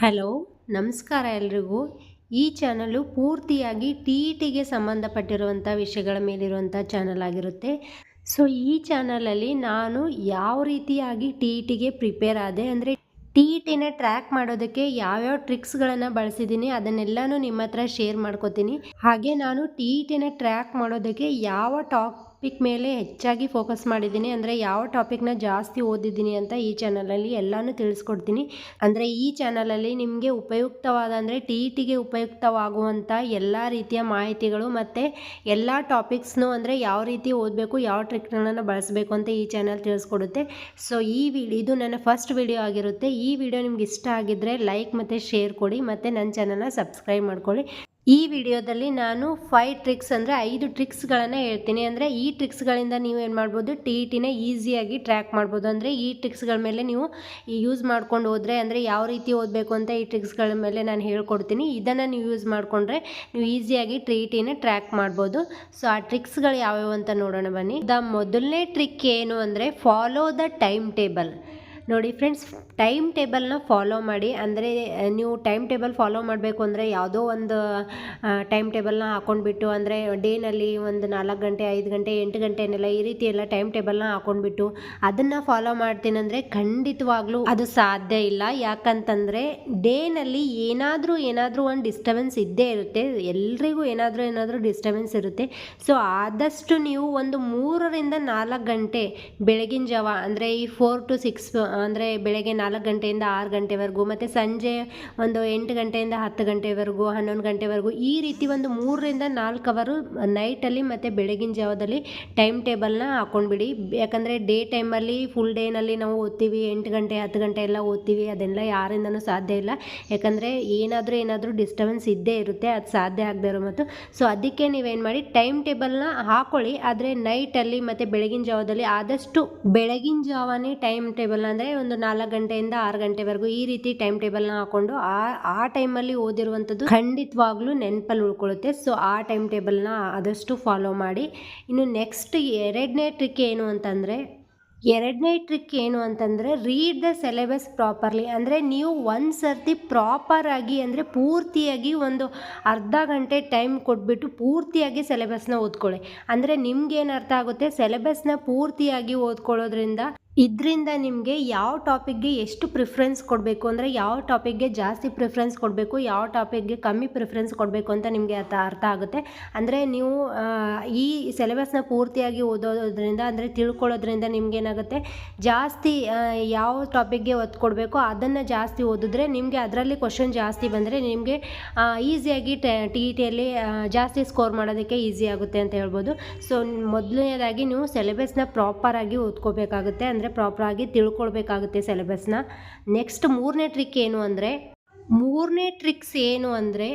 Hello, ನಮಸ್ಕಾರ ಎಲ್ರಿಗೂ. ಈ ಚಾನಲು ಪೂರ್ತಿಯಾಗಿ ಟಿ ಇ ಟಿಗೆ ಸಂಬಂಧಪಟ್ಟಿರುವಂಥ ವಿಷಯಗಳ ಮೇಲಿರುವಂಥ ಚಾನಲ್ ಆಗಿರುತ್ತೆ. ಸೊ, ಈ ಚಾನಲಲ್ಲಿ ನಾನು ಯಾವ ರೀತಿಯಾಗಿ ಟಿ ಇ ಟಿಗೆ ಪ್ರಿಪೇರ್ ಆದೆ ಅಂದರೆ ಟಿ ಇ ಟಿನ ಟ್ರ್ಯಾಕ್ ಮಾಡೋದಕ್ಕೆ ಯಾವ್ಯಾವ ಟ್ರಿಕ್ಸ್ಗಳನ್ನು ಬಳಸಿದ್ದೀನಿ ಅದನ್ನೆಲ್ಲನೂ ನಿಮ್ಮ ಹತ್ರ ಶೇರ್ ಮಾಡ್ಕೋತೀನಿ. ಹಾಗೆ ನಾನು ಟಿ ಇ ಟಿನ ಟ್ರ್ಯಾಕ್ ಮಾಡೋದಕ್ಕೆ ಯಾವ ಟಾಪಿಕ್ ಮೇಲೆ ಹೆಚ್ಚಾಗಿ ಫೋಕಸ್ ಮಾಡಿದ್ದೀನಿ. ಅಂದರೆ ಯಾವ ಟಾಪಿಕ್ನ ಜಾಸ್ತಿ ಓದಿದ್ದೀನಿ ಅಂತ ಈ ಚಾನಲಲ್ಲಿ ಎಲ್ಲನೂ ತಿಳಿಸ್ಕೊಡ್ತೀನಿ. ಅಂದರೆ ಈ ಚಾನಲಲ್ಲಿ ನಿಮಗೆ ಉಪಯುಕ್ತವಾದ, ಅಂದರೆ ಟಿ ಇ ಟಿಗೆ ಉಪಯುಕ್ತವಾಗುವಂಥ ಎಲ್ಲ ರೀತಿಯ ಮಾಹಿತಿಗಳು ಮತ್ತು ಎಲ್ಲ ಟಾಪಿಕ್ಸ್ನು ಅಂದರೆ ಯಾವ ರೀತಿ ಓದಬೇಕು, ಯಾವ ಟ್ರಿಕ್ಗಳನ್ನು ಬಳಸಬೇಕು ಅಂತ ಈ ಚಾನಲ್ ತಿಳಿಸ್ಕೊಡುತ್ತೆ. ಸೊ ಈ ವಿಡಿಯೋ ಇದು ನನ್ನ ಫಸ್ಟ್ ವಿಡಿಯೋ ಆಗಿರುತ್ತೆ. ಈ ವಿಡಿಯೋ ನಿಮ್ಗೆ ಇಷ್ಟ ಆಗಿದ್ದರೆ ಲೈಕ್ ಮತ್ತು ಶೇರ್ ಕೊಡಿ, ಮತ್ತು ನನ್ನ ಚಾನಲ್ನ ಸಬ್ಸ್ಕ್ರೈಬ್ ಮಾಡ್ಕೊಳ್ಳಿ. ಈ ವಿಡಿಯೋದಲ್ಲಿ ನಾನು ಫೈವ್ ಟ್ರಿಕ್ಸ್ ಅಂದರೆ ಐದು ಟ್ರಿಕ್ಸ್ಗಳನ್ನು ಹೇಳ್ತೀನಿ. ಅಂದರೆ ಈ ಟ್ರಿಕ್ಸ್ಗಳಿಂದ ನೀವು ಏನು ಮಾಡ್ಬೋದು ಟಿ ಇ ಟಿನ ಈಸಿಯಾಗಿ ಟ್ರ್ಯಾಕ್ ಮಾಡ್ಬೋದು. ಅಂದರೆ ಈ ಟ್ರಿಕ್ಸ್ಗಳ ಮೇಲೆ ನೀವು ಯೂಸ್ ಮಾಡ್ಕೊಂಡು ಹೋದರೆ, ಅಂದರೆ ಯಾವ ರೀತಿ ಓದಬೇಕು ಅಂತ ಈ ಟ್ರಿಕ್ಸ್ಗಳ ಮೇಲೆ ನಾನು ಹೇಳ್ಕೊಡ್ತೀನಿ. ಇದನ್ನು ನೀವು ಯೂಸ್ ಮಾಡಿಕೊಂಡ್ರೆ ನೀವು ಈಸಿಯಾಗಿ ಟಿ ಇ ಟಿನ ಟ್ರ್ಯಾಕ್ ಮಾಡ್ಬೋದು. ಸೊ ಆ ಟ್ರಿಕ್ಸ್ಗಳು ಯಾವ್ಯಾವು ಅಂತ ನೋಡೋಣ ಬನ್ನಿ. ದ ಮೊದಲನೇ ಟ್ರಿಕ್ ಏನು ಅಂದರೆ ಫಾಲೋ ದ ಟೈಮ್ ಟೇಬಲ್ ನೋಡಿ ಫ್ರೆಂಡ್ಸ್ ಟೈಮ್ ಟೇಬಲ್ನ ಫಾಲೋ ಮಾಡಿ, ಅಂದರೆ ನೀವು ಟೈಮ್ ಟೇಬಲ್ ಫಾಲೋ ಮಾಡಬೇಕು ಅಂದರೆ ಯಾವುದೋ ಒಂದು ಟೈಮ್ ಟೇಬಲ್ನ ಹಾಕೊಂಡ್ಬಿಟ್ಟು, ಅಂದರೆ ಡೇನಲ್ಲಿ ಒಂದು ನಾಲ್ಕು ಗಂಟೆ, ಐದು ಗಂಟೆ, ಎಂಟು ಗಂಟೆನೆಲ್ಲ ಈ ರೀತಿ ಎಲ್ಲ ಟೈಮ್ ಟೇಬಲ್ನ ಹಾಕೊಂಡ್ಬಿಟ್ಟು ಅದನ್ನು ಫಾಲೋ ಮಾಡ್ತೀನಂದರೆ ಖಂಡಿತವಾಗ್ಲೂ ಅದು ಸಾಧ್ಯ ಇಲ್ಲ. ಯಾಕಂತಂದರೆ ಡೇನಲ್ಲಿ ಏನಾದರೂ ಏನಾದರೂ ಒಂದು ಡಿಸ್ಟರ್ಬೆನ್ಸ್ ಇದ್ದೇ ಇರುತ್ತೆ. ಎಲ್ರಿಗೂ ಏನಾದರೂ ಏನಾದರೂ ಡಿಸ್ಟರ್ಬೆನ್ಸ್ ಇರುತ್ತೆ. ಸೊ ಆದಷ್ಟು ನೀವು ಒಂದು ಮೂರರಿಂದ ನಾಲ್ಕು ಗಂಟೆ ಬೆಳಗಿನ ಜಾವ, ಅಂದರೆ ಈ ಫೋರ್ ಟು ಸಿಕ್ಸ್ ಅಂದರೆ ಬೆಳಗ್ಗೆ ನಾಲ್ಕು ಗಂಟೆಯಿಂದ ಆರು ಗಂಟೆವರೆಗೂ ಮತ್ತು ಸಂಜೆ ಒಂದು ಎಂಟು ಗಂಟೆಯಿಂದ ಹತ್ತು ಗಂಟೆವರೆಗೂ, ಹನ್ನೊಂದು ಗಂಟೆವರೆಗೂ ಈ ರೀತಿ ಒಂದು ಮೂರರಿಂದ ನಾಲ್ಕು ಅವರು ನೈಟಲ್ಲಿ ಮತ್ತು ಬೆಳಗಿನ ಜಾವದಲ್ಲಿ ಟೈಮ್ ಟೇಬಲ್ನ ಹಾಕ್ಕೊಂಡ್ಬಿಡಿ ಯಾಕಂದರೆ ಡೇ ಟೈಮಲ್ಲಿ ಫುಲ್ ಡೇನಲ್ಲಿ ನಾವು ಓದ್ತೀವಿ, ಎಂಟು ಗಂಟೆ, ಹತ್ತು ಗಂಟೆ ಎಲ್ಲ ಓದ್ತೀವಿ, ಅದೆಲ್ಲ ಯಾರಿಂದನೂ ಸಾಧ್ಯ ಇಲ್ಲ. ಯಾಕಂದರೆ ಏನಾದರೂ ಏನಾದರೂ ಡಿಸ್ಟರ್ಬೆನ್ಸ್ ಇದ್ದೇ ಇರುತ್ತೆ, ಅದು ಸಾಧ್ಯ ಆಗದೆ ಇರೋ ಮತ್ತು ಸೊ ಅದಕ್ಕೆ ನೀವೇನು ಮಾಡಿ ಟೈಮ್ ಟೇಬಲ್ನ ಹಾಕೊಳ್ಳಿ. ಆದರೆ ನೈಟಲ್ಲಿ ಮತ್ತು ಬೆಳಗಿನ ಜಾವದಲ್ಲಿ ಆದಷ್ಟು ಬೆಳಗಿನ ಜಾವನೇ ಟೈಮ್ ಟೇಬಲ್ನ ಅಂದರೆ ಒಂದು ನಾಲ್ಕು ಗಂಟೆಯಿಂದ ಆರು ಗಂಟೆವರೆಗೂ ಈ ರೀತಿ ಟೈಮ್ ಟೇಬಲ್ನ ಹಾಕೊಂಡು ಆ ಆ ಟೈಮಲ್ಲಿ ಓದಿರುವಂಥದ್ದು ಖಂಡಿತವಾಗ್ಲೂ ನೆನಪಲ್ಲಿ ಉಳ್ಕೊಳ್ಳುತ್ತೆ. ಸೊ, ಆ ಟೈಮ್ ಟೇಬಲ್ನ ಆದಷ್ಟು ಫಾಲೋ ಮಾಡಿ. ಇನ್ನು ನೆಕ್ಸ್ಟ್ ಎರಡನೇ ಟ್ರಿಕ್ ಏನು ಅಂತಂದರೆ, ಎರಡನೇ ಟ್ರಿಕ್ ಏನು ಅಂತಂದರೆ, ರೀಡ್ ದ ಸಿಲೆಬಸ್ ಪ್ರಾಪರ್ಲಿ. ಅಂದರೆ ನೀವು ಒಂದು ಸರ್ತಿ ಪ್ರಾಪರಾಗಿ ಅಂದರೆ ಪೂರ್ತಿಯಾಗಿ ಒಂದು ಅರ್ಧ ಗಂಟೆ ಟೈಮ್ ಕೊಟ್ಬಿಟ್ಟು ಪೂರ್ತಿಯಾಗಿ ಸಿಲೆಬಸ್ನ ಓದ್ಕೊಳ್ಳಿ. ಅಂದರೆ ನಿಮ್ಗೇನು ಅರ್ಥ ಆಗುತ್ತೆ? ಸಿಲೆಬಸ್ನ ಪೂರ್ತಿಯಾಗಿ ಓದ್ಕೊಳ್ಳೋದ್ರಿಂದ ಇದರಿಂದ ನಿಮಗೆ ಯಾವ ಟಾಪಿಕ್ಗೆ ಎಷ್ಟು ಪ್ರಿಫರೆನ್ಸ್ ಕೊಡಬೇಕು ಅಂದರೆ ಯಾವ ಟಾಪಿಕ್ಗೆ ಜಾಸ್ತಿ ಪ್ರಿಫರೆನ್ಸ್ ಕೊಡಬೇಕು, ಯಾವ ಟಾಪಿಕ್ಗೆ ಕಮ್ಮಿ ಪ್ರಿಫರೆನ್ಸ್ ಕೊಡಬೇಕು ಅಂತ ನಿಮಗೆ ಅರ್ಥ ಅರ್ಥ ಆಗುತ್ತೆ. ಅಂದರೆ ನೀವು ಈ ಸಿಲೆಬಸ್ನ ಪೂರ್ತಿಯಾಗಿ ಓದೋದ್ರಿಂದ ಅಂದರೆ ತಿಳ್ಕೊಳ್ಳೋದ್ರಿಂದ ನಿಮ್ಗೇನಾಗುತ್ತೆ ಜಾಸ್ತಿ ಯಾವ ಟಾಪಿಕ್ಗೆ ಒತ್ತು ಕೊಡಬೇಕು ಅದನ್ನು ಜಾಸ್ತಿ ಓದಿದ್ರೆ ನಿಮಗೆ ಅದರಲ್ಲಿ ಕ್ವಶನ್ ಜಾಸ್ತಿ ಬಂದರೆ ನಿಮಗೆ ಈಸಿಯಾಗಿ ಟಿ ಇ ಟಿಯಲ್ಲಿ ಜಾಸ್ತಿ ಸ್ಕೋರ್ ಮಾಡೋದಕ್ಕೆ ಈಸಿ ಆಗುತ್ತೆ ಅಂತ ಹೇಳ್ಬೋದು. ಸೊ ಮೊದಲನೇದಾಗಿ ನೀವು ಸಿಲೆಬಸ್ನ ಪ್ರಾಪರಾಗಿ ಓದ್ಕೋಬೇಕಾಗುತ್ತೆ. ಅಂದರೆ ಪ್ರಾಪರಾಗಿ ತಿಳ್ಕೊಳ್ಬೇಕಾಗುತ್ತೆ ಸಿಲೆಬಸ್ನ ನೆಕ್ಸ್ಟ್ ಮೂರನೇ ಟ್ರಿಕ್ ಏನು ಅಂದರೆ ಮೂರನೇ ಟ್ರಿಕ್ಸ್ ಏನು ಅಂದರೆ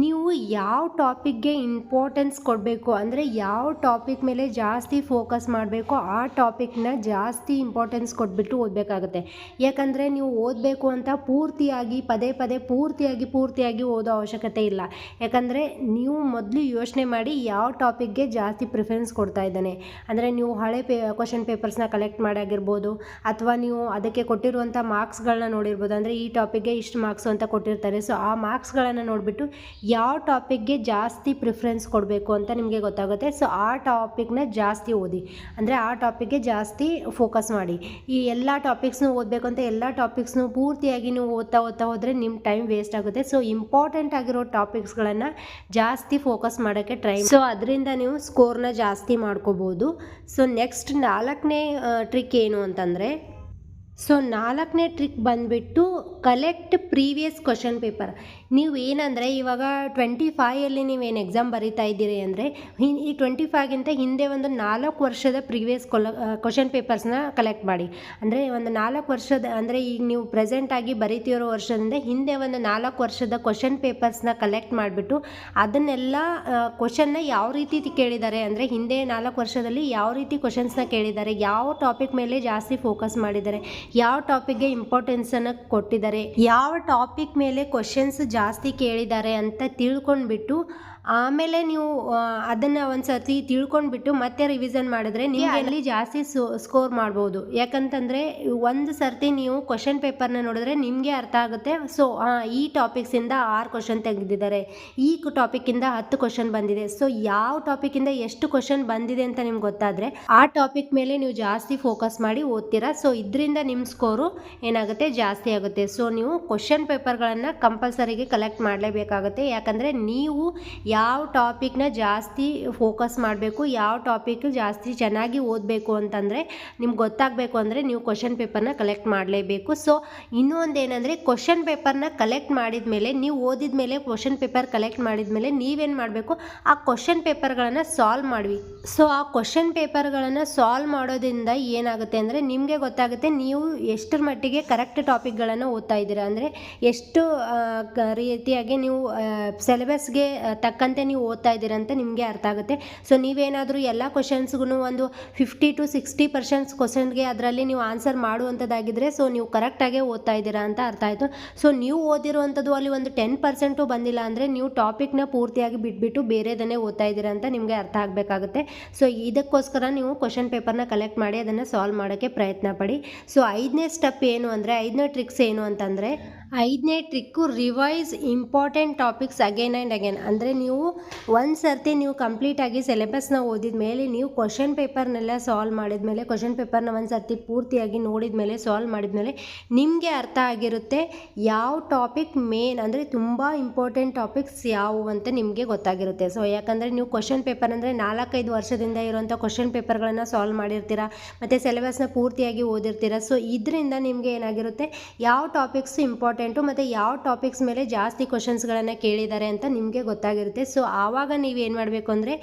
ನೀವು ಯಾವ ಟಾಪಿಕ್ಗೆ ಇಂಪಾರ್ಟೆನ್ಸ್ ಕೊಡಬೇಕು? ಅಂದರೆ ಯಾವ ಟಾಪಿಕ್ ಮೇಲೆ ಜಾಸ್ತಿ ಫೋಕಸ್ ಮಾಡಬೇಕು? ಆ ಟಾಪಿಕ್ನ ಜಾಸ್ತಿ ಇಂಪಾರ್ಟೆನ್ಸ್ ಕೊಟ್ಬಿಟ್ಟು ಓದಬೇಕಾಗುತ್ತೆ. ಯಾಕಂದರೆ ನೀವು ಓದಬೇಕು ಅಂತ ಪೂರ್ತಿಯಾಗಿ, ಪದೇ ಪದೇ ಪೂರ್ತಿಯಾಗಿ ಪೂರ್ತಿಯಾಗಿ ಓದೋ ಅವಶ್ಯಕತೆ ಇಲ್ಲ. ಯಾಕಂದರೆ ನೀವು ಮೊದಲು ಯೋಚನೆ ಮಾಡಿ ಯಾವ ಟಾಪಿಕ್ಗೆ ಜಾಸ್ತಿ ಪ್ರಿಫರೆನ್ಸ್ ಕೊಡ್ತಾ ಇದ್ದಾನೆ. ಅಂದರೆ ನೀವು ಹಳೆ ಪೇ ಕ್ವಶನ್ ಪೇಪರ್ಸ್ನ ಕಲೆಕ್ಟ್ ಮಾಡಾಗಿರ್ಬೋದು, ಅಥವಾ ನೀವು ಅದಕ್ಕೆ ಕೊಟ್ಟಿರುವಂಥ ಮಾರ್ಕ್ಸ್ಗಳನ್ನ ನೋಡಿರ್ಬೋದು. ಅಂದರೆ ಈ ಟಾಪಿಕ್ಗೆ ಇಷ್ಟು ಮಾರ್ಕ್ಸು ಅಂತ ಕೊಟ್ಟಿರ್ತಾರೆ. ಸೊ ಆ ಮಾರ್ಕ್ಸ್ಗಳನ್ನು ನೋಡಿಬಿಟ್ಟು ಯಾವ ಟಾಪಿಕ್ಗೆ ಜಾಸ್ತಿ ಪ್ರಿಫರೆನ್ಸ್ ಕೊಡಬೇಕು ಅಂತ ನಿಮಗೆ ಗೊತ್ತಾಗುತ್ತೆ. ಸೊ ಆ ಟಾಪಿಕ್ನ ಜಾಸ್ತಿ ಓದಿ. ಅಂದರೆ ಆ ಟಾಪಿಕ್ಗೆ ಜಾಸ್ತಿ ಫೋಕಸ್ ಮಾಡಿ. ಈ ಎಲ್ಲ ಟಾಪಿಕ್ಸ್ನು ಓದಬೇಕು ಅಂತ ಎಲ್ಲ ಟಾಪಿಕ್ಸ್ನು ಪೂರ್ತಿಯಾಗಿ ನೀವು ಓದ್ತಾ ಓದ್ತಾ ಹೋದರೆ ನಿಮ್ಮ ಟೈಮ್ ವೇಸ್ಟ್ ಆಗುತ್ತೆ. ಸೊ ಇಂಪಾರ್ಟೆಂಟ್ ಆಗಿರೋ ಟಾಪಿಕ್ಸ್ಗಳನ್ನು ಜಾಸ್ತಿ ಫೋಕಸ್ ಮಾಡೋಕ್ಕೆ ಟ್ರೈ ಸೊ ಅದರಿಂದ ನೀವು ಸ್ಕೋರ್ನ ಜಾಸ್ತಿ ಮಾಡ್ಕೋಬೋದು. ಸೊ ನೆಕ್ಸ್ಟ್ ನಾಲ್ಕನೇ ಟ್ರಿಕ್ ಏನು ಅಂತಂದರೆ ಸೊ ನಾಲ್ಕನೇ ಟ್ರಿಕ್ ಬಂದುಬಿಟ್ಟು ಕಲೆಕ್ಟ್ ಪ್ರೀವಿಯಸ್ ಕ್ವಶನ್ ಪೇಪರ್ ನೀವು ಏನಂದರೆ ಇವಾಗ ಟ್ವೆಂಟಿ ಫೈಯಲ್ಲಿ ನೀವೇನು ಎಕ್ಸಾಮ್ ಬರಿತಾ ಇದ್ದೀರಿ ಅಂದರೆ ಈ ಟ್ವೆಂಟಿ ಫೈವ್ಗಿಂತ ಹಿಂದೆ ಒಂದು ನಾಲ್ಕು ವರ್ಷದ ಪ್ರಿವಿಯಸ್ ಕೊಲ ಕ್ವಶನ್ ಪೇಪರ್ಸ್ನ ಕಲೆಕ್ಟ್ ಮಾಡಿ. ಅಂದರೆ ಒಂದು ನಾಲ್ಕು ವರ್ಷದ, ಅಂದರೆ ಈಗ ನೀವು ಪ್ರೆಸೆಂಟಾಗಿ ಬರಿತಿರೋ ವರ್ಷದಿಂದ ಹಿಂದೆ ಒಂದು ನಾಲ್ಕು ವರ್ಷದ ಕ್ವಶನ್ ಪೇಪರ್ಸ್ನ ಕಲೆಕ್ಟ್ ಮಾಡಿಬಿಟ್ಟು ಅದನ್ನೆಲ್ಲ ಕ್ವಶನ್ನ ಯಾವ ರೀತಿ ಕೇಳಿದ್ದಾರೆ ಅಂದರೆ ಹಿಂದೆ ನಾಲ್ಕು ವರ್ಷದಲ್ಲಿ ಯಾವ ರೀತಿ ಕ್ವಶನ್ಸ್ನ ಕೇಳಿದ್ದಾರೆ, ಯಾವ ಟಾಪಿಕ್ ಮೇಲೆ ಜಾಸ್ತಿ ಫೋಕಸ್ ಮಾಡಿದ್ದಾರೆ, ಯಾವ ಟಾಪಿಕ್ಗೆ ಇಂಪಾರ್ಟೆನ್ಸನ್ನು ಕೊಟ್ಟಿದ್ದಾರೆ, ಯಾವ ಟಾಪಿಕ್ ಮೇಲೆ ಕ್ವಶನ್ಸ್ ಕೇಳಿದ್ದಾರೆ ಅಂತ ತಿಳ್ಕೊಂಡ್ಬಿಟ್ಟು ಆಮೇಲೆ ನೀವು ಅದನ್ನು ಒಂದು ಸರ್ತಿ ತಿಳ್ಕೊಂಡ್ಬಿಟ್ಟು ಮತ್ತೆ ರಿವಿಸನ್ ಮಾಡಿದ್ರೆ ನಿಮಗೆ ಅಲ್ಲಿ ಜಾಸ್ತಿ ಸ್ಕೋರ್ ಮಾಡ್ಬೋದು. ಯಾಕಂತಂದರೆ ಒಂದು ಸರ್ತಿ ನೀವು ಕ್ವಶನ್ ಪೇಪರ್ನ ನೋಡಿದ್ರೆ ನಿಮಗೆ ಅರ್ಥ ಆಗುತ್ತೆ. ಸೊ ಈ ಟಾಪಿಕ್ಸಿಂದ ಆರು ಕ್ವಶನ್ ತೆಗೆದಿದ್ದಾರೆ. ಈ ಟಾಪಿಕ್ಕಿಂದ ಹತ್ತು ಕ್ವಶನ್ ಬಂದಿದೆ. ಸೊ ಯಾವ ಟಾಪಿಕ್ಕಿಂದ ಎಷ್ಟು ಕ್ವಶನ್ ಬಂದಿದೆ ಅಂತ ನಿಮ್ಗೆ ಗೊತ್ತಾದರೆ ಆ ಟಾಪಿಕ್ ಮೇಲೆ ನೀವು ಜಾಸ್ತಿ ಫೋಕಸ್ ಮಾಡಿ ಓದ್ತೀರಾ. ಸೊ ಇದರಿಂದ ನಿಮ್ಮ ಸ್ಕೋರು ಏನಾಗುತ್ತೆ? ಜಾಸ್ತಿ ಆಗುತ್ತೆ. ಸೊ ನೀವು ಕ್ವಶನ್ ಪೇಪರ್ಗಳನ್ನು ಕಂಪಲ್ಸರಿಗೆ ಕಲೆಕ್ಟ್ ಮಾಡಲೇಬೇಕಾಗುತ್ತೆ. ಯಾಕಂದರೆ ನೀವು ಯಾವ ಟಾಪಿಕ್ನ ಜಾಸ್ತಿ ಫೋಕಸ್ ಮಾಡಬೇಕು, ಯಾವ ಟಾಪಿಕ್ ಜಾಸ್ತಿ ಚೆನ್ನಾಗಿ ಓದಬೇಕು ಅಂತಂದರೆ ನಿಮ್ಗೆ ಗೊತ್ತಾಗಬೇಕು ಅಂದರೆ ನೀವು ಕ್ವಶನ್ ಪೇಪರ್ನ ಕಲೆಕ್ಟ್ ಮಾಡಲೇಬೇಕು. ಸೊ ಇನ್ನೂ ಒಂದು ಏನಂದರೆ ಕ್ವಶನ್ ಪೇಪರ್ನ ಕಲೆಕ್ಟ್ ಮಾಡಿದ ಮೇಲೆ, ನೀವು ಓದಿದ ಮೇಲೆ ಕ್ವಶನ್ ಪೇಪರ್ ಕಲೆಕ್ಟ್ ಮಾಡಿದ ಮೇಲೆ ನೀವೇನು ಮಾಡಬೇಕು? ಆ ಕ್ವಶನ್ ಪೇಪರ್ಗಳನ್ನು ಸಾಲ್ವ್ ಮಾಡಿ ಸೊ, ಆ ಕ್ವಶನ್ ಪೇಪರ್ಗಳನ್ನು ಸಾಲ್ವ್ ಮಾಡೋದ್ರಿಂದ ಏನಾಗುತ್ತೆ ಅಂದರೆ ನಿಮಗೆ ಗೊತ್ತಾಗುತ್ತೆ ನೀವು ಎಷ್ಟರ ಮಟ್ಟಿಗೆ ಕರೆಕ್ಟ್ ಟಾಪಿಕ್ಗಳನ್ನು ಓದ್ತಾ ಇದ್ದೀರಾ. ಅಂದರೆ ಎಷ್ಟು ರೀತಿಯಾಗಿ ನೀವು ಸಿಲೆಬಸ್ಗೆ ತಕ್ಕಂತೆ ನೀವು ಓದ್ತಾ ಇದ್ದೀರ ಅಂತ ನಿಮಗೆ ಅರ್ಥ ಆಗುತ್ತೆ. ಸೊ ನೀವೇನಾದರೂ ಎಲ್ಲ ಕ್ವಶನ್ಸ್ಗೂ ಒಂದು ಫಿಫ್ಟಿ ಟು ಸಿಕ್ಸ್ಟಿ ಪರ್ಸೆಂಟ್ಸ್ ಕ್ವಶನ್ಗೆ ಅದರಲ್ಲಿ ನೀವು ಆನ್ಸರ್ ಮಾಡುವಂಥದ್ದಾಗಿದ್ದರೆ ಸೊ ನೀವು ಕರೆಕ್ಟಾಗೇ ಓದ್ತಾ ಇದ್ದೀರಾ ಅಂತ ಅರ್ಥ ಆಯಿತು. ಸೊ ನೀವು ಓದಿರುವಂಥದ್ದು ಅಲ್ಲಿ ಒಂದು ಟೆನ್ ಪರ್ಸೆಂಟು ಬಂದಿಲ್ಲ ಅಂದರೆ ನೀವು ಟಾಪಿಕ್ನ ಪೂರ್ತಿಯಾಗಿ ಬಿಟ್ಬಿಟ್ಟು ಬೇರೆದನ್ನೇ ಓದ್ತಾ ಇದ್ದೀರಾ ಅಂತ ನಿಮಗೆ ಅರ್ಥ ಆಗಬೇಕಾಗುತ್ತೆ. ಸೊ ಇದಕ್ಕೋಸ್ಕರ ನೀವು ಕ್ವಶನ್ ಪೇಪರ್ನ ಕಲೆಕ್ಟ್ ಮಾಡಿ, ಅದನ್ನು ಸಾಲ್ವ್ ಮಾಡೋಕ್ಕೆ ಪ್ರಯತ್ನ ಪಡಿ. ಸೊ ಐದನೇ ಸ್ಟೆಪ್ ಏನು ಅಂದರೆ, ಐದನೇ ಟ್ರಿಕ್ಸ್ ಏನು ಅಂತಂದರೆ ಐದನೇ trick revise important topics again and again. ಅಂದರೆ ನೀವು ಒಂದು ಸರ್ತಿ ನೀವು ಕಂಪ್ಲೀಟಾಗಿ ಸಿಲೆಬಸ್ನ ಓದಿದ ಮೇಲೆ ನೀವು ಕ್ವಶನ್ ಪೇಪರ್ನೆಲ್ಲ ಸಾಲ್ವ್ ಮಾಡಿದ ಮೇಲೆ, ಕ್ವಶನ್ ಪೇಪರ್ನ ಒಂದು ಸರ್ತಿ ಪೂರ್ತಿಯಾಗಿ ನೋಡಿದ ಮೇಲೆ, ಸಾಲ್ವ್ ಮಾಡಿದ ಮೇಲೆ ನಿಮಗೆ ಅರ್ಥ ಆಗಿರುತ್ತೆ ಯಾವ ಟಾಪಿಕ್ ಮೇನ್. ಅಂದರೆ ತುಂಬ ಇಂಪಾರ್ಟೆಂಟ್ ಟಾಪಿಕ್ಸ್ ಯಾವುವು ಅಂತ ನಿಮಗೆ ಗೊತ್ತಾಗಿರುತ್ತೆ. ಸೊ ಯಾಕಂದರೆ ನೀವು ಕ್ವಶನ್ ಪೇಪರ್ ಅಂದರೆ ನಾಲ್ಕೈದು ವರ್ಷದಿಂದ ಇರುವಂಥ ಕ್ವಶನ್ ಪೇಪರ್ಗಳನ್ನು ಸಾಲ್ವ್ ಮಾಡಿರ್ತೀರ, ಮತ್ತು ಸಿಲೆಬಸ್ನ ಪೂರ್ತಿಯಾಗಿ ಓದಿರ್ತೀರ. ಸೊ ಇದರಿಂದ ನಿಮಗೆ ಏನಾಗಿರುತ್ತೆ? ಯಾವ ಟಾಪಿಕ್ಸ್ ಇಂಪಾರ್ಟೆಂಟು ಮತ್ತು ಯಾವ ಟಾಪಿಕ್ಸ್ ಮೇಲೆ ಜಾಸ್ತಿ ಕ್ವಶನ್ಸ್ಗಳನ್ನು ಕೇಳಿದ್ದಾರೆ ಅಂತ ನಿಮಗೆ ಗೊತ್ತಾಗಿರುತ್ತೆ. ಸೊ ಆವಾಗ ನೀವು ಏನು ಮಾಡಬೇಕು ಅಂದರೆ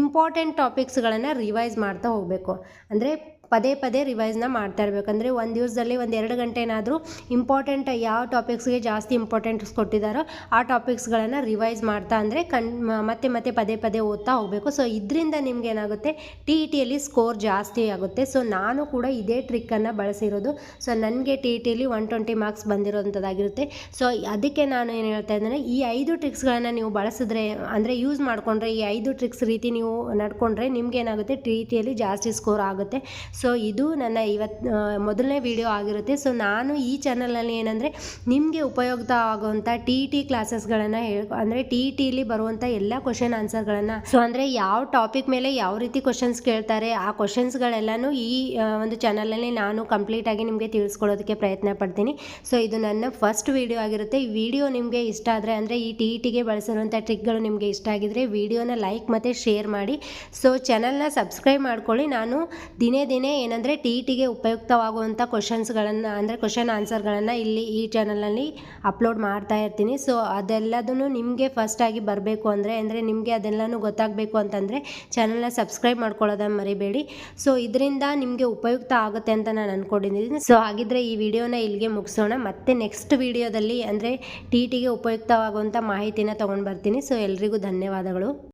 ಇಂಪಾರ್ಟೆಂಟ್ ಟಾಪಿಕ್ಸ್ಗಳನ್ನು ರಿವೈಸ್ ಮಾಡ್ತಾ ಹೋಗಬೇಕು. ಅಂದರೆ ಪದೇ ಪದೇ ರಿವೈಸ್ನ ಮಾಡ್ತಾ ಇರಬೇಕು. ಅಂದರೆ ಒಂದು ದಿವಸದಲ್ಲಿ ಒಂದು ಎರಡು ಗಂಟೆನಾದರೂ ಇಂಪಾರ್ಟೆಂಟ್ ಯಾವ ಟಾಪಿಕ್ಸ್ಗೆ ಜಾಸ್ತಿ ಇಂಪಾರ್ಟೆಂಟ್ಸ್ ಕೊಟ್ಟಿದ್ದಾರೋ ಆ ಟಾಪಿಕ್ಸ್ಗಳನ್ನು ರಿವೈಸ್ ಮಾಡ್ತಾ ಅಂದರೆ ಕಣ್ ಮತ್ತೆ ಮತ್ತೆ ಪದೇ ಪದೇ ಓದ್ತಾ ಹೋಗಬೇಕು. ಸೊ ಇದರಿಂದ ನಿಮ್ಗೆ ಏನಾಗುತ್ತೆ? ಟಿ ಇ ಟಿಯಲ್ಲಿ ಸ್ಕೋರ್ ಜಾಸ್ತಿ ಆಗುತ್ತೆ. ಸೊ ನಾನು ಕೂಡ ಇದೇ ಟ್ರಿಕ್ಕನ್ನು ಬಳಸಿರೋದು. ಸೊ ನನಗೆ ಟಿ ಇ ಟಿಯಲ್ಲಿ ಒನ್ ಟ್ವೆಂಟಿ ಮಾರ್ಕ್ಸ್ ಬಂದಿರೋಂಥದ್ದಾಗಿರುತ್ತೆ. ಸೊ ಅದಕ್ಕೆ ನಾನು ಏನು ಹೇಳ್ತಾ ಇದ್ದೇನೆ, ಈ ಐದು ಟ್ರಿಕ್ಸ್ಗಳನ್ನು ನೀವು ಬಳಸಿದ್ರೆ, ಅಂದರೆ ಯೂಸ್ ಮಾಡಿಕೊಂಡ್ರೆ ಈ ಐದು ಟ್ರಿಕ್ಸ್ ರೀತಿ ನೀವು ನಡ್ಕೊಂಡ್ರೆ ನಿಮ್ಗೆ ಏನಾಗುತ್ತೆ? ಟಿ ಇ ಟಿಯಲ್ಲಿ ಜಾಸ್ತಿ ಸ್ಕೋರ್ ಆಗುತ್ತೆ. ಸೊ ಇದು ನನ್ನ ಇವತ್ತು ಮೊದಲನೇ ವಿಡಿಯೋ ಆಗಿರುತ್ತೆ. ಸೊ ನಾನು ಈ ಚಾನಲಲ್ಲಿ ಏನಂದರೆ, ನಿಮಗೆ ಉಪಯುಕ್ತ ಆಗುವಂಥ ಟಿ ಟಿ ಕ್ಲಾಸಸ್ಗಳನ್ನು ಹೇಳ, ಅಂದರೆ ಟಿ ಟಿಲಿ ಬರುವಂಥ ಎಲ್ಲ ಕ್ವಶನ್ ಆನ್ಸರ್ಗಳನ್ನು ಸೊ ಅಂದರೆ ಯಾವ ಟಾಪಿಕ್ ಮೇಲೆ ಯಾವ ರೀತಿ ಕ್ವಶನ್ಸ್ ಕೇಳ್ತಾರೆ, ಆ ಕ್ವಶನ್ಸ್ಗಳೆಲ್ಲನೂ ಈ ಒಂದು ಚಾನಲಲ್ಲಿ ನಾನು ಕಂಪ್ಲೀಟಾಗಿ ನಿಮಗೆ ತಿಳಿಸ್ಕೊಡೋದಕ್ಕೆ ಪ್ರಯತ್ನ ಪಡ್ತೀನಿ. ಸೊ ಇದು ನನ್ನ ಫಸ್ಟ್ ವಿಡಿಯೋ ಆಗಿರುತ್ತೆ. ಈ ವಿಡಿಯೋ ನಿಮಗೆ ಇಷ್ಟ ಆದರೆ, ಅಂದರೆ ಈ ಟಿ ಟಿಗೆ ಬಳಸಿರುವಂಥ ಟ್ರಿಕ್ಗಳು ನಿಮಗೆ ಇಷ್ಟ ಆಗಿದ್ರೆ ವಿಡಿಯೋನ ಲೈಕ್ ಮತ್ತು ಶೇರ್ ಮಾಡಿ. ಸೊ ಚಾನಲ್ನ ಸಬ್ಸ್ಕ್ರೈಬ್ ಮಾಡ್ಕೊಳ್ಳಿ. ನಾನು ದಿನೇ ದಿನೇ ಏನಂದರೆ ಟಿ ಟಿಗೆ ಉಪಯುಕ್ತವಾಗುವಂಥ ಕ್ವಶನ್ಸ್ಗಳನ್ನು ಅಂದರೆ ಕ್ವಶನ್ ಆನ್ಸರ್ಗಳನ್ನು ಇಲ್ಲಿ ಈ ಚಾನಲಲ್ಲಿ ಅಪ್ಲೋಡ್ ಮಾಡ್ತಾ ಇರ್ತೀನಿ. ಸೊ ಅದೆಲ್ಲದನ್ನು ನಿಮಗೆ ಫಸ್ಟಾಗಿ ಬರಬೇಕು ಅಂದರೆ ಅಂದರೆ ನಿಮಗೆ ಅದೆಲ್ಲನೂ ಗೊತ್ತಾಗಬೇಕು ಅಂತಂದರೆ ಚಾನಲ್ನ ಸಬ್ಸ್ಕ್ರೈಬ್ ಮಾಡ್ಕೊಳ್ಳೋದನ್ನು ಮರಿಬೇಡಿ. ಸೊ ಇದರಿಂದ ನಿಮಗೆ ಉಪಯುಕ್ತ ಆಗುತ್ತೆ ಅಂತ ನಾನು ಅಂದ್ಕೊಂಡಿದ್ದೀನಿ ಸೊ ಹಾಗಿದ್ರೆ ಈ ವಿಡಿಯೋನ ಇಲ್ಲಿಗೆ ಮುಗಿಸೋಣ. ಮತ್ತೆ ನೆಕ್ಸ್ಟ್ ವಿಡಿಯೋದಲ್ಲಿ ಅಂದರೆ ಟಿ ಟಿಗೆ ಉಪಯುಕ್ತವಾಗುವಂಥ ಮಾಹಿತಿನ ತೊಗೊಂಡು ಬರ್ತೀನಿ. ಸೊ ಎಲ್ರಿಗೂ ಧನ್ಯವಾದಗಳು.